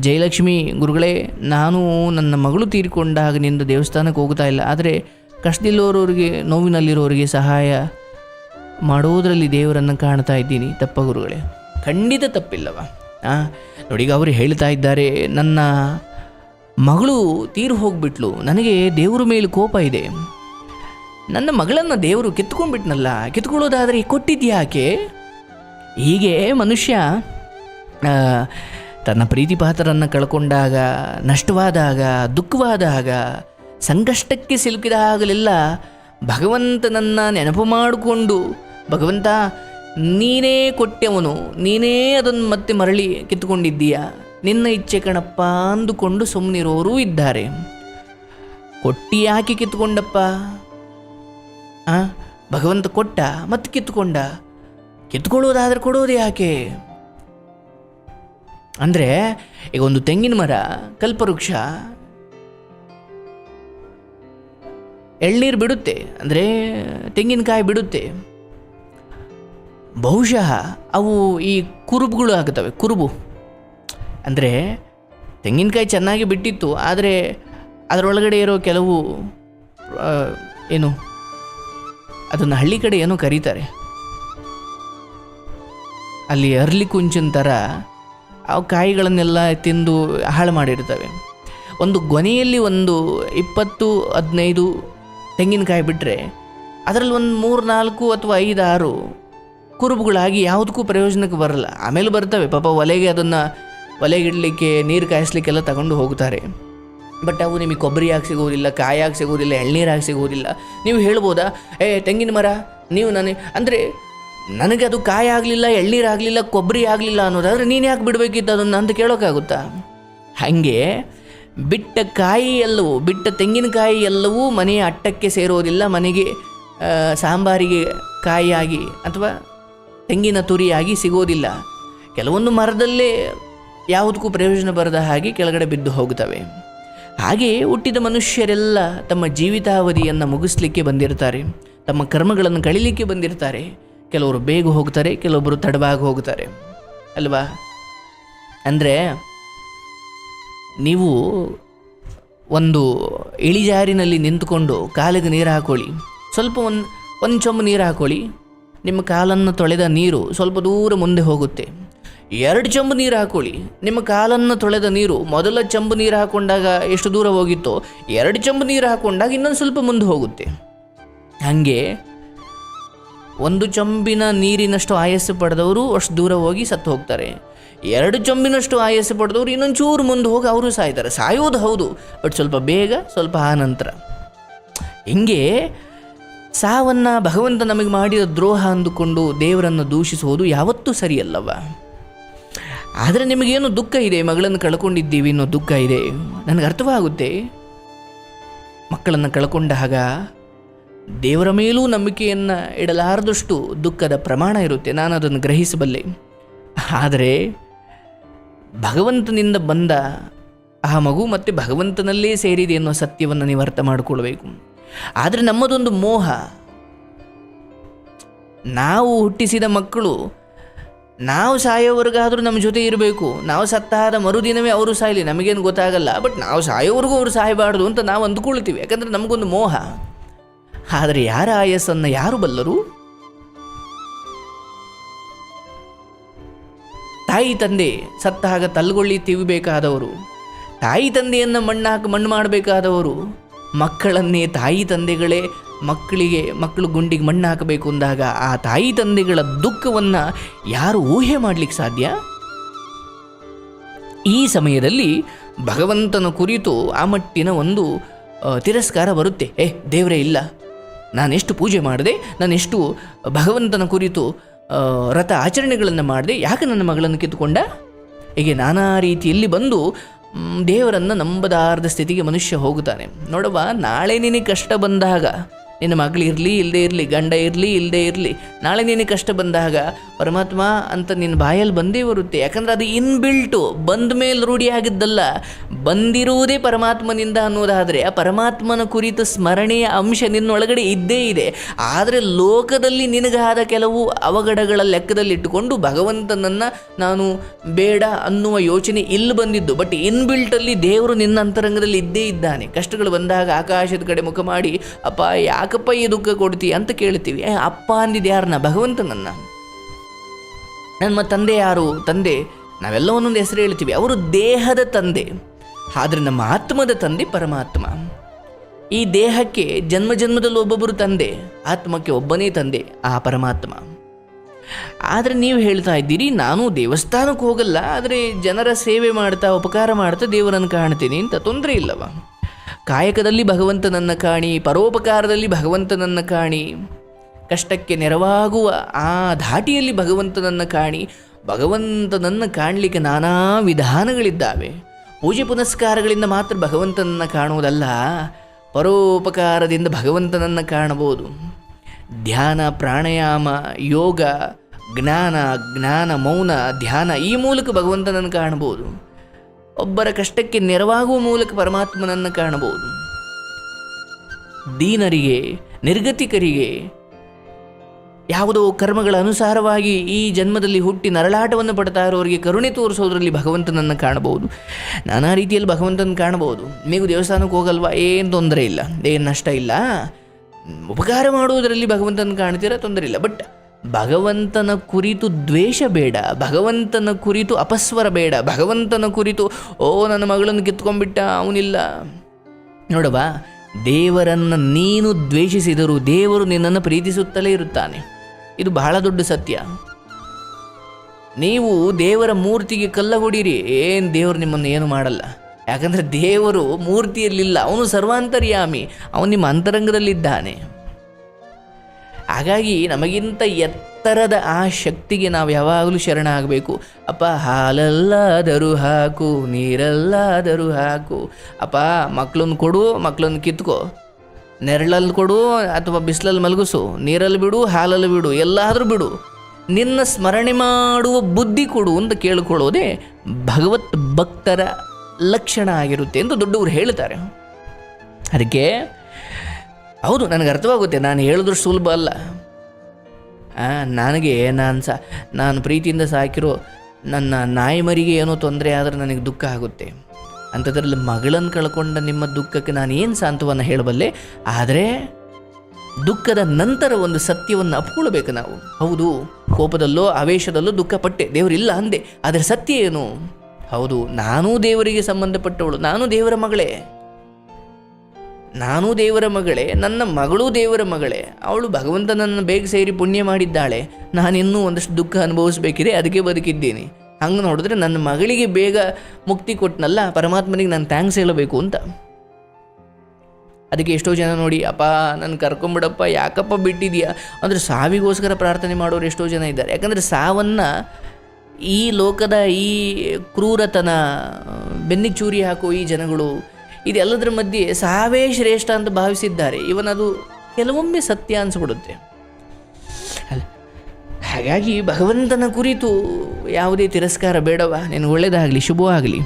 ಜಯಲಕ್ಷ್ಮಿ ಗುರುಗಳೇ, ನಾನು ನನ್ನ ಮಗಳು ತೀರಿಕೊಂಡ ನಿಂದು ದೇವಸ್ಥಾನಕ್ಕೆ ಹೋಗ್ತಾ ಇಲ್ಲ. ಆದರೆ ಕಷ್ಟದಿಲ್ಲೋರವ್ರಿಗೆ ನೋವಿನಲ್ಲಿರೋರಿಗೆ ಸಹಾಯ ಮಾಡೋದರಲ್ಲಿ ದೇವರನ್ನು ಕಾಣ್ತಾ ಇದ್ದೀನಿ. ತಪ್ಪ ಗುರುಗಳೇ. ಖಂಡಿತ ತಪ್ಪಿಲ್ಲವ. ನೋಡಿ, ಈಗ ಅವರು ಹೇಳ್ತಾ ಇದ್ದಾರೆ, ನನ್ನ ಮಗಳು ತೀರು ಹೋಗ್ಬಿಟ್ಲು. ನನಗೆ ದೇವರ ಮೇಲೆ ಕೋಪ ಇದೆ. ನನ್ನ ಮಗಳನ್ನು ದೇವರು ಕಿತ್ಕೊಂಡ್ಬಿಟ್ನಲ್ಲ, ಕಿತ್ಕೊಳ್ಳೋದಾದರೆ ಕೊಟ್ಟಿದ್ಯಾಕೆ? ಹೀಗೆ ಮನುಷ್ಯ ತನ್ನ ಪ್ರೀತಿ ಪಾತ್ರರನ್ನು ಕಳ್ಕೊಂಡಾಗ, ನಷ್ಟವಾದಾಗ, ದುಃಖವಾದಾಗ, ಸಂಕಷ್ಟಕ್ಕೆ ಸಿಲುಕಿದಾಗಲೆಲ್ಲ ಭಗವಂತನನ್ನು ನೆನಪು ಮಾಡಿಕೊಂಡು, ಭಗವಂತ, ನೀನೇ ಕೊಟ್ಟೆವನು, ನೀನೇ ಅದನ್ನು ಮತ್ತೆ ಮರಳಿ ಕಿತ್ತುಕೊಂಡಿದ್ದೀಯ? ನಿನ್ನ ಇಚ್ಛೆ ಕಣಪ್ಪ ಅಂದುಕೊಂಡು ಸುಮ್ಮನಿರೋರು ಇದ್ದಾರೆ. ಕೊಟ್ಟಿ ಯಾಕೆ ಕಿತ್ಕೊಂಡಪ್ಪ ಭಗವಂತ ಕೊಟ್ಟ, ಮತ್ತೆ ಕಿತ್ಕೊಂಡ ಕಿತ್ಕೊಳ್ಳೋದಾದ್ರೆ ಕೊಡೋದು ಯಾಕೆ? ಅಂದರೆ, ಈಗ ಒಂದು ತೆಂಗಿನ ಮರ, ಕಲ್ಪವೃಕ್ಷ, ಎಳ್ನೀರು ಬಿಡುತ್ತೆ, ಅಂದರೆ ತೆಂಗಿನಕಾಯಿ ಬಿಡುತ್ತೆ. ಬಹುಶಃ ಅವು ಈ ಕುರುಬುಗಳು ಆಗುತ್ತವೆ ಕುರುಬು. ಅಂದರೆ, ತೆಂಗಿನಕಾಯಿ ಚೆನ್ನಾಗಿ ಬಿಟ್ಟಿತ್ತು, ಆದರೆ ಅದರೊಳಗಡೆ ಇರೋ ಕೆಲವು ಏನು, ಅದನ್ನು ಹಳ್ಳಿ ಕಡೆ ಏನೋ ಕರೀತಾರೆ. ಅಲ್ಲಿ ಅರ್ಲಿ ಕುಂಚಿನ ಥರ ಆ ಕಾಯಿಗಳನ್ನೆಲ್ಲ ತಿಂದು ಹಾಳು ಮಾಡಿರ್ತವೆ. ಒಂದು ಗೊನೆಯಲ್ಲಿ ಒಂದು ಇಪ್ಪತ್ತು, ಹದಿನೈದು ತೆಂಗಿನಕಾಯಿ ಬಿಟ್ಟರೆ ಅದರಲ್ಲಿ ಒಂದು ಮೂರು, ನಾಲ್ಕು ಅಥವಾ ಐದು, ಆರು ಕುರುಬುಗಳಾಗಿ ಯಾವುದಕ್ಕೂ ಪ್ರಯೋಜನಕ್ಕೆ ಬರಲ್ಲ. ಆಮೇಲೆ ಬರ್ತವೆ. ಪಾಪ ಒಲೆಗೆ ಅದನ್ನು ಒಲೆಗಿಡಲಿಕ್ಕೆ, ನೀರು ಕಾಯಿಸ್ಲಿಕ್ಕೆಲ್ಲ ತಗೊಂಡು ಹೋಗ್ತಾರೆ. ಬಟ್ ಅವು ನಿಮಗೆ ಕೊಬ್ಬರಿಯಾಗಿ ಸಿಗೋದಿಲ್ಲ, ಕಾಯಾಗಿ ಸಿಗೋದಿಲ್ಲ, ಎಳ್ನೀರಾಗಿ ಸಿಗೋದಿಲ್ಲ. ನೀವು ಹೇಳ್ಬೋದಾ? ಏ, ತೆಂಗಿನ ಮರ, ನೀವು ನನಗೆ ಅಂದರೆ ನನಗೆ ಅದು ಕಾಯಿ ಆಗಲಿಲ್ಲ ಎಳ್ನೀರಾಗಲಿಲ್ಲ ಕೊಬ್ಬರಿ ಆಗಲಿಲ್ಲ ಅನ್ನೋದಾದ್ರೆ ನೀನು ಯಾಕೆ ಬಿಡಬೇಕಿತ್ತು ಅದನ್ನು ಅಂತ ಕೇಳೋಕ್ಕಾಗುತ್ತಾ ಹಾಗೆ ಬಿಟ್ಟ ಕಾಯಿ ಎಲ್ಲವೂ, ಬಿಟ್ಟ ತೆಂಗಿನಕಾಯಿ ಎಲ್ಲವೂ ಮನೆಯ ಅಟ್ಟಕ್ಕೆ ಸೇರೋದಿಲ್ಲ, ಮನೆಗೆ ಸಾಂಬಾರಿಗೆ ಕಾಯಿಯಾಗಿ ಅಥವಾ ತೆಂಗಿನ ತುರಿಯಾಗಿ ಸಿಗೋದಿಲ್ಲ. ಕೆಲವೊಂದು ಮರದಲ್ಲೇ ಯಾವುದಕ್ಕೂ ಪ್ರಯೋಜನ ಬರದ ಹಾಗೆ ಕೆಳಗಡೆ ಬಿದ್ದು ಹೋಗುತ್ತವೆ ಹಾಗೆಯೇ ಹುಟ್ಟಿದ ಮನುಷ್ಯರೆಲ್ಲ ತಮ್ಮ ಜೀವಿತಾವಧಿಯನ್ನು ಮುಗಿಸ್ಲಿಕ್ಕೆ ಬಂದಿರ್ತಾರೆ, ತಮ್ಮ ಕರ್ಮಗಳನ್ನು ಕಳೀಲಿಕ್ಕೆ ಬಂದಿರ್ತಾರೆ. ಕೆಲವರು ಬೇಗ ಹೋಗ್ತಾರೆ ಕೆಲವೊಬ್ಬರು ತಡವಾಗಿ ಹೋಗ್ತಾರೆ. ಅಲ್ವಾ? ಅಂದರೆ ನೀವು ಒಂದು ಇಳಿಜಾರಿನಲ್ಲಿ ನಿಂತುಕೊಂಡು ಕಾಲಿಗೆ ನೀರು ಹಾಕೊಳ್ಳಿ. ಸ್ವಲ್ಪ ಒಂದು ಒಂದು ಚೊಂಬು ನೀರು ಹಾಕೊಳ್ಳಿ. ನಿಮ್ಮ ಕಾಲನ್ನು ತೊಳೆದ ನೀರು ಸ್ವಲ್ಪ ದೂರ ಮುಂದೆ ಹೋಗುತ್ತೆ. ಎರಡು ಚಂಬು ನೀರು ಹಾಕೊಳ್ಳಿ. ನಿಮ್ಮ ಕಾಲನ್ನು ತೊಳೆದ ನೀರು ಮೊದಲ ಚಂಬು ನೀರು ಹಾಕೊಂಡಾಗ ಎಷ್ಟು ದೂರ ಹೋಗಿತ್ತೋ, ಎರಡು ಚಂಬು ನೀರು ಹಾಕೊಂಡಾಗ ಇನ್ನೊಂದು ಸ್ವಲ್ಪ ಮುಂದೆ ಹೋಗುತ್ತೆ. ಹಾಗೆ ಒಂದು ಚೊಂಬಿನ ನೀರಿನಷ್ಟು ಆಯಸ್ಸು ಪಡೆದವರು ಅಷ್ಟು ದೂರ ಹೋಗಿ ಸತ್ತು ಹೋಗ್ತಾರೆ. ಎರಡು ಚೊಂಬಿನಷ್ಟು ಆಯಸ್ಸು ಪಡೆದವರು ಇನ್ನೊಂಚೂರು ಮುಂದೆ ಹೋಗಿ ಅವರು ಸಾಯ್ತಾರೆ. ಸಾಯೋದು ಹೌದು, ಬಟ್ ಸ್ವಲ್ಪ ಬೇಗ, ಸ್ವಲ್ಪ ಆನಂತರ. ಹಿಂಗೆ ಸಾವನ್ನು ಭಗವಂತ ನಮಗೆ ಮಾಡಿದ ದ್ರೋಹ ಅಂದುಕೊಂಡು ದೇವರನ್ನು ದೂಷಿಸುವುದು ಯಾವತ್ತೂ ಸರಿಯಲ್ಲವ. ಆದರೆ ನಿಮಗೇನು ದುಃಖ ಇದೆ? ಮಗಳನ್ನು ಕಳ್ಕೊಂಡಿದ್ದೀವಿ ಅನ್ನೋ ದುಃಖ ಇದೆ. ನನಗೆ ಅರ್ಥವಾಗುತ್ತೆ. ಮಕ್ಕಳನ್ನು ಕಳ್ಕೊಂಡಾಗ ದೇವರ ಮೇಲೂ ನಂಬಿಕೆಯನ್ನು ಇಡಲಾರದಷ್ಟು ದುಃಖದ ಪ್ರಮಾಣ ಇರುತ್ತೆ. ನಾನು ಅದನ್ನು ಗ್ರಹಿಸಬಲ್ಲೆ. ಆದರೆ ಭಗವಂತನಿಂದ ಬಂದ ಆ ಮಗು ಮತ್ತು ಭಗವಂತನಲ್ಲೇ ಸೇರಿದೆ ಅನ್ನೋ ಸತ್ಯವನ್ನು ನೀವು ಅರ್ಥ ಮಾಡಿಕೊಳ್ಬೇಕು. ಆದರೆ ನಮ್ಮದೊಂದು ಮೋಹ. ನಾವು ಹುಟ್ಟಿಸಿದ ಮಕ್ಕಳು, ನಾವು ಸಾಯೋವರೆಗಾದರೂ ನಮ್ಮ ಜೊತೆ ಇರಬೇಕು. ನಾವು ಸತ್ತಾದ ಮರುದಿನವೇ ಅವರು ಸಾಯಲಿ, ನಮಗೇನು ಗೊತ್ತಾಗಲ್ಲ. ಬಟ್ ನಾವು ಸಾಯೋವರೆಗೂ ಅವರು ಸಾಯಬಾರ್ದು ಅಂತ ನಾವು ಅಂದ್ಕೊಳ್ತೀವಿ. ಯಾಕಂದರೆ ನಮಗೊಂದು ಮೋಹ. ಆದರೆ ಯಾರ ಆಯಸ್ಸನ್ನು ಯಾರು ಬಲ್ಲರು? ತಾಯಿ ತಂದೆ ಸತ್ತಾಗ ತಲ್ಗೊಳ್ಳಿ ತಿವಿಬೇಕಾದವರು, ತಾಯಿ ತಂದೆಯನ್ನು ಮಣ್ಣಾಕ ಮಣ್ಣು ಮಾಡಬೇಕಾದವರು, ಮಕ್ಕಳನ್ನೇ ತಾಯಿ ತಂದೆಗಳೇ ಮಕ್ಕಳಿಗೆ, ಮಕ್ಕಳು ಗುಂಡಿಗೆ ಮಣ್ಣು ಹಾಕಬೇಕು ಅಂದಾಗ ಆ ತಾಯಿ ತಂದೆಗಳ ದುಃಖವನ್ನು ಯಾರು ಊಹೆ ಮಾಡಲಿಕ್ಕೆ ಸಾಧ್ಯ? ಈ ಸಮಯದಲ್ಲಿ ಭಗವಂತನ ಕುರಿತು ಆ ಮಟ್ಟಿನ ಒಂದು ತಿರಸ್ಕಾರ ಬರುತ್ತೆ. ಏ, ದೇವರೇ, ಇಲ್ಲ. ನಾನೆಷ್ಟು ಪೂಜೆ ಮಾಡಿದೆ, ನಾನೆಷ್ಟು ಭಗವಂತನ ಕುರಿತು ರಥ ಆಚರಣೆಗಳನ್ನು ಮಾಡಿದೆ ಯಾಕೆ ನನ್ನ ಮಗಳನ್ನು ಕಿತ್ತುಕೊಂಡ? ಹೀಗೆ ನಾನಾ ರೀತಿಯಲ್ಲಿ ಬಂದು ದೇವರನ್ನು ನಂಬದಾರದ ಸ್ಥಿತಿಗೆ ಮನುಷ್ಯ ಹೋಗುತ್ತಾನೆ. ನೋಡವ್ವ, ನಾಳೆ ನಿನಗೆ ಕಷ್ಟ ಬಂದಾಗ, ನಿನ್ನ ಮಗಳಿರಲಿ ಇಲ್ಲದೇ ಇರಲಿ, ಗಂಡ ಇರಲಿ ಇಲ್ಲದೇ ಇರಲಿ, ನಾಳೆ ನಿನಗೆ ಕಷ್ಟ ಬಂದಾಗ ಪರಮಾತ್ಮ ಅಂತ ನಿನ್ನ ಬಾಯಲ್ಲಿ ಬಂದೇ ಬರುತ್ತೆ. ಯಾಕಂದ್ರೆ ಅದು ಇನ್ಬಿಲ್ಟು ಬಂದ ಮೇಲೆ ರೂಢಿಯಾಗಿದ್ದಲ್ಲ ಬಂದಿರುವುದೇ ಪರಮಾತ್ಮನಿಂದ ಅನ್ನೋದಾದರೆ ಆ ಪರಮಾತ್ಮನ ಕುರಿತ ಸ್ಮರಣೆಯ ಅಂಶ ನಿನ್ನೊಳಗಡೆ ಇದ್ದೇ ಇದೆ. ಆದರೆ ಲೋಕದಲ್ಲಿ ನಿನಗಾದ ಕೆಲವು ಅವಘಡಗಳ ಲೆಕ್ಕದಲ್ಲಿಟ್ಟುಕೊಂಡು ಭಗವಂತನನ್ನು ನಾನು ಬೇಡ ಅನ್ನುವ ಯೋಚನೆ ಇಲ್ಲಿ ಬಂದಿದ್ದು. ಬಟ್ ಇನ್ಬಿಲ್ಟಲ್ಲಿ ದೇವರು ನಿನ್ನ ಅಂತರಂಗದಲ್ಲಿ ಇದ್ದೇ ಇದ್ದಾನೆ. ಕಷ್ಟಗಳು ಬಂದಾಗ ಆಕಾಶದ ಕಡೆ ಮುಖ ಮಾಡಿ, ಅಪ್ಪ, ಯಾಕಪ್ಪ ಈ ದುಃಖ ಕೊಡ್ತೀಯ? ಅಂತ ಕೇಳ್ತೀವಿ ಅಪ್ಪ ಅಂದಿದ್ದು ಯಾರನ್ನ ಭಗವಂತನನ್ನ? ನಮ್ಮ ತಂದೆ ಯಾರು? ತಂದೆ. ನಾವೆಲ್ಲ ಒಂದೊಂದು ಹೆಸರು ಹೇಳ್ತೀವಿ. ಅವರು ದೇಹದ ತಂದೆ. ಆದರೆ ನಮ್ಮ ಆತ್ಮದ ತಂದೆ ಪರಮಾತ್ಮ. ಈ ದೇಹಕ್ಕೆ ಜನ್ಮ ಜನ್ಮದಲ್ಲಿ ಒಬ್ಬೊಬ್ಬರು ತಂದೆ. ಆತ್ಮಕ್ಕೆ ಒಬ್ಬನೇ ತಂದೆ ಆ ಪರಮಾತ್ಮ. ಆದರೆ ನೀವು ಹೇಳ್ತಾ ಇದ್ದೀರಿ, ನಾನು ದೇವಸ್ಥಾನಕ್ಕೆ ಹೋಗಲ್ಲ, ಆದರೆ ಜನರ ಸೇವೆ ಮಾಡ್ತಾ, ಉಪಕಾರ ಮಾಡ್ತಾ ದೇವರನ್ನು ಕಾಣ್ತೀನಿ ಅಂತ ತೊಂದರೆ ಇಲ್ಲವ. ಕಾಯಕದಲ್ಲಿ ಭಗವಂತನನ್ನು ಕಾಣಿ, ಪರೋಪಕಾರದಲ್ಲಿ ಭಗವಂತನನ್ನು ಕಾಣಿ. ಕಷ್ಟಕ್ಕೆ ನೆರವಾಗುವ ಆ ಧಾಟಿಯಲ್ಲಿ ಭಗವಂತನನ್ನು ಕಾಣಿ ಭಗವಂತನನ್ನು ಕಾಣಲಿಕ್ಕೆ ನಾನಾ ವಿಧಾನಗಳಿದ್ದಾವೆ. ಪೂಜೆ ಪುನಸ್ಕಾರಗಳಿಂದ ಮಾತ್ರ ಭಗವಂತನನ್ನು ಕಾಣುವುದಲ್ಲ, ಪರೋಪಕಾರದಿಂದ ಭಗವಂತನನ್ನು ಕಾಣಬಹುದು. ಧ್ಯಾನ, ಪ್ರಾಣಾಯಾಮ, ಯೋಗ, ಜ್ಞಾನ ಜ್ಞಾನ, ಮೌನ, ಧ್ಯಾನ ಈ ಮೂಲಕ ಭಗವಂತನನ್ನು ಕಾಣಬಹುದು. ಒಬ್ಬರ ಕಷ್ಟಕ್ಕೆ ನೆರವಾಗುವ ಮೂಲಕ ಪರಮಾತ್ಮನನ್ನು ಕಾಣಬಹುದು. ದೀನರಿಗೆ, ನಿರ್ಗತಿಕರಿಗೆ ಯಾವುದೋ ಕರ್ಮಗಳ ಅನುಸಾರವಾಗಿ ಈ ಜನ್ಮದಲ್ಲಿ ಹುಟ್ಟಿ ನರಳಾಟವನ್ನು ಪಡ್ತಾ ಇರೋರಿಗೆ ಕರುಣೆ ತೋರಿಸೋದ್ರಲ್ಲಿ ಭಗವಂತನನ್ನು ಕಾಣಬಹುದು. ನಾನಾ ರೀತಿಯಲ್ಲಿ ಭಗವಂತನ ಕಾಣಬಹುದು. ನೀವು ದೇವಸ್ಥಾನಕ್ಕೆ ಹೋಗಲ್ವಾ? ಏನು ತೊಂದರೆ ಇಲ್ಲ. ಏನು ನಷ್ಟ ಇಲ್ಲ? ಉಪಕಾರ ಮಾಡುವುದರಲ್ಲಿ ಭಗವಂತನ ಕಾಣ್ತೀರ? ತೊಂದರೆ ಇಲ್ಲ. ಬಟ್ ಭಗವಂತನ ಕುರಿತು ದ್ವೇಷ ಬೇಡ. ಭಗವಂತನ ಕುರಿತು ಅಪಸ್ವರ ಬೇಡ. ಭಗವಂತನ ಕುರಿತು, ಓ, ನನ್ನ ಮಗಳನ್ನು ಕಿತ್ಕೊಂಡ್ಬಿಟ್ಟ, ಅವನಿಲ್ಲ. ನೋಡವಾ ದೇವರನ್ನು ನೀನು ದ್ವೇಷಿಸಿದರೂ ದೇವರು ನಿನ್ನನ್ನು ಪ್ರೀತಿಸುತ್ತಲೇ ಇರುತ್ತಾನೆ. ಇದು ಬಹಳ ದೊಡ್ಡ ಸತ್ಯ. ನೀವು ದೇವರ ಮೂರ್ತಿಗೆ ಕಲ್ಲ ಹೊಡೀರಿ, ಏನು ದೇವರು ನಿಮ್ಮನ್ನು ಏನು ಮಾಡಲ್ಲ. ಯಾಕಂದರೆ ದೇವರು ಮೂರ್ತಿಯಲ್ಲಿಲ್ಲ, ಅವನು ಸರ್ವಾಂತರ್ಯಾಮಿ, ಅವನು ನಿಮ್ಮ ಅಂತರಂಗದಲ್ಲಿದ್ದಾನೆ. ಹಾಗಾಗಿ ನಮಗಿಂತ ಎತ್ತರದ ಆ ಶಕ್ತಿಗೆ ನಾವು ಯಾವಾಗಲೂ ಶರಣ ಆಗಬೇಕು ಅಪ್ಪ, ಹಾಲಲ್ಲಾದರೂ ಹಾಕು, ನೀರಲ್ಲಾದರೂ ಹಾಕು. ಅಪ್ಪ ಮಕ್ಕಳನ್ನು ಕೊಡು ಮಕ್ಕಳನ್ನು ಕಿತ್ಕೋ. ನೆರಳಲ್ಲಿ ಕೊಡು ಅಥವಾ ಬಿಸಿಲಲ್ಲಿ ಮಲಗಿಸು. ನೀರಲ್ಲಿ ಬಿಡು, ಹಾಲಲ್ಲಿ ಬಿಡು, ಎಲ್ಲಾದರೂ ಬಿಡು. ನಿನ್ನ ಸ್ಮರಣೆ ಮಾಡುವ ಬುದ್ಧಿ ಕೊಡು ಅಂತ ಕೇಳಿಕೊಳ್ಳೋದೇ ಭಗವತ್ ಭಕ್ತರ ಲಕ್ಷಣ ಆಗಿರುತ್ತೆ ಎಂದು ದೊಡ್ಡವರು ಹೇಳ್ತಾರೆ. ಅದಕ್ಕೆ, ಹೌದು, ನನಗೆ ಅರ್ಥವಾಗುತ್ತೆ. ನಾನು ಹೇಳಿದ್ರು ಸುಲಭ ಅಲ್ಲ. ನನಗೆ ನಾನು ಸಾ, ನಾನು ಪ್ರೀತಿಯಿಂದ ಸಾಕಿರೋ ನನ್ನ ನಾಯಿ ಮರಿಗೆ ಏನೋ ತೊಂದರೆ ಆದರೆ ನನಗೆ ದುಃಖ ಆಗುತ್ತೆ. ಅಂಥದ್ರಲ್ಲಿ ಮಗಳನ್ನು ಕಳ್ಕೊಂಡ ನಿಮ್ಮ ದುಃಖಕ್ಕೆ ನಾನು ಏನು ಸಾಂತ್ವನ ಹೇಳಬಲ್ಲೆ? ಆದರೆ ದುಃಖದ ನಂತರ ಒಂದು ಸತ್ಯವನ್ನು ಅಪ್ಕೊಳ್ಬೇಕು ನಾವು. ಹೌದು, ಕೋಪದಲ್ಲೋ ಆವೇಶದಲ್ಲೋ ದುಃಖ ಪಟ್ಟೆ ದೇವರಿಲ್ಲ ಅಂದೆ. ಆದರೆ ಸತ್ಯ ಏನು? ಹೌದು, ನಾನೂ ದೇವರಿಗೆ ಸಂಬಂಧಪಟ್ಟವಳು, ನಾನು ದೇವರ ಮಗಳೇ. ನಾನು ದೇವರ ಮಗಳೇ, ನನ್ನ ಮಗಳೂ ದೇವರ ಮಗಳೇ. ಅವಳು ಭಗವಂತನನ್ನು ಬೇಗ ಸೇರಿ ಪುಣ್ಯ ಮಾಡಿದ್ದಾಳೆ. ನಾನಿನ್ನೂ ಒಂದಷ್ಟು ದುಃಖ ಅನುಭವಿಸಬೇಕಿದೆ, ಅದಕ್ಕೆ ಬದುಕಿದ್ದೀನಿ. ಹಂಗೆ ನೋಡಿದ್ರೆ ನನ್ನ ಮಗಳಿಗೆ ಬೇಗ ಮುಕ್ತಿ ಕೊಟ್ಟನಲ್ಲ ಪರಮಾತ್ಮನಿಗೆ ನಾನು ಥ್ಯಾಂಕ್ಸ್ ಹೇಳಬೇಕು ಅಂತ. ಅದಕ್ಕೆ ಎಷ್ಟೋ ಜನ ನೋಡಿ, ಅಪ್ಪ ನನ್ನ ಕರ್ಕೊಂಬಿಡಪ್ಪ, ಯಾಕಪ್ಪ ಬಿಟ್ಟಿದೆಯಾ? ಅಂದರೆ ಸಾವಿಗೋಸ್ಕರ ಪ್ರಾರ್ಥನೆ ಮಾಡೋರು ಎಷ್ಟೋ ಜನ ಇದ್ದಾರೆ. ಯಾಕಂದರೆ ಸಾವನ್ನು ಈ ಲೋಕದ ಈ ಕ್ರೂರತನ, ಬೆನ್ನಿಗೆ ಚೂರಿ ಹಾಕೋ ಈ ಜನಗಳು, ಇದೆಲ್ಲದರ ಮಧ್ಯೆ ಸಾವೇ ಶ್ರೇಷ್ಠ ಅಂತ ಭಾವಿಸಿದ್ದಾರೆ. ಇವನದು ಕೆಲವೊಮ್ಮೆ ಸತ್ಯ ಅನಿಸ್ಬಿಡುತ್ತೆ. ಹಾಗಾಗಿ ಭಗವಂತನ ಕುರಿತು ಯಾವುದೇ ತಿರಸ್ಕಾರ ಬೇಡವ? ನಿನಗೆ ಒಳ್ಳೆಯದಾಗಲಿ ಶುಭವಾಗಲಿ.